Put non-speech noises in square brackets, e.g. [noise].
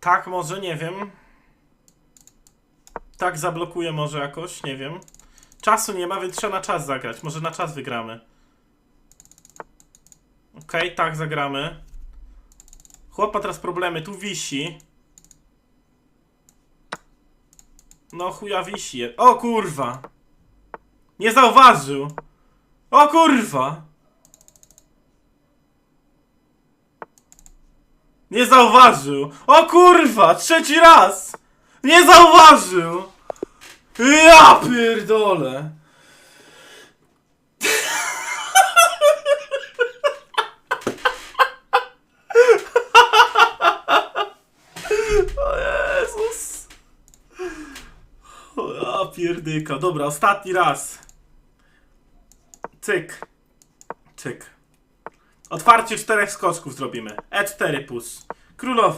Tak, może, nie wiem. Tak zablokuję może jakoś, nie wiem. Czasu nie ma, więc trzeba na czas zagrać. Może na czas wygramy. Okej, tak, zagramy. Chłop ma teraz problemy, tu wisi. No chuja wisi. O kurwa! Nie zauważył! O kurwa! Nie zauważył! O kurwa! Trzeci raz! Nie zauważył! Ja pierdolę! [laughs] O Jezus! O pierdyka. Dobra, ostatni raz. Cyk. Cyk. Otwarcie czterech skoczków zrobimy. E4 plus. Królowa.